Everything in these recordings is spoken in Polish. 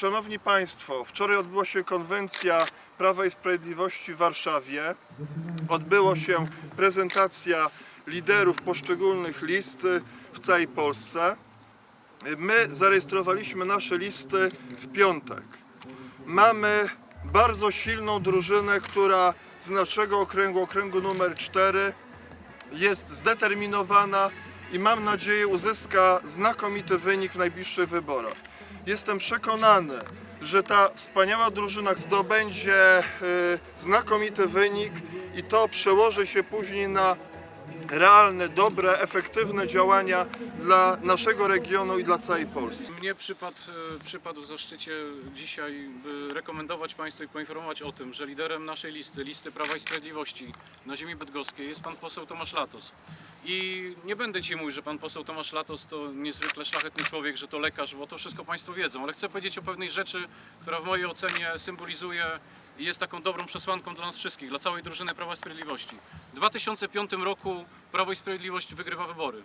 Szanowni Państwo, wczoraj odbyła się konwencja Prawa i Sprawiedliwości w Warszawie. Odbyła się prezentacja liderów poszczególnych list w całej Polsce. My zarejestrowaliśmy nasze listy w piątek. Mamy bardzo silną drużynę, która z naszego okręgu, okręgu numer 4, jest zdeterminowana i mam nadzieję uzyska znakomity wynik w najbliższych wyborach. Jestem przekonany, że ta wspaniała drużyna zdobędzie y, znakomity wynik i to przełoży się później na realne, dobre, efektywne działania dla naszego regionu i dla całej Polski. Mnie przypadł, e, przypadł w zaszczycie dzisiaj, by rekomendować Państwu i poinformować o tym, że liderem naszej listy, listy Prawa i Sprawiedliwości na ziemi bydgoskiej jest Pan poseł Tomasz Latos. I nie będę Ci mówił, że Pan poseł Tomasz Latos to niezwykle szlachetny człowiek, że to lekarz, bo to wszystko Państwo wiedzą, ale chcę powiedzieć o pewnej rzeczy, która w mojej ocenie symbolizuje i jest taką dobrą przesłanką dla nas wszystkich, dla całej drużyny Prawa i Sprawiedliwości. W 2005 roku Prawo i Sprawiedliwość wygrywa wybory.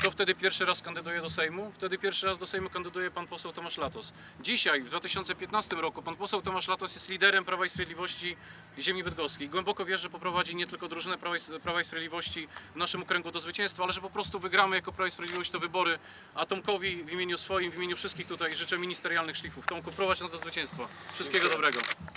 Kto wtedy pierwszy raz kandyduje do Sejmu? Wtedy pierwszy raz do Sejmu kandyduje pan poseł Tomasz Latos. Dzisiaj, w 2015 roku, pan poseł Tomasz Latos jest liderem Prawa i Sprawiedliwości ziemi bydgoskiej. Głęboko wierzę, że poprowadzi nie tylko drużynę Prawa i, Prawa i Sprawiedliwości w naszym okręgu do zwycięstwa, ale że po prostu wygramy jako Prawo i Sprawiedliwość te wybory. A Tomkowi w imieniu swoim, w imieniu wszystkich tutaj życzę ministerialnych szlifów. Tomku, prowadź nas do zwycięstwa. Wszystkiego dobrego.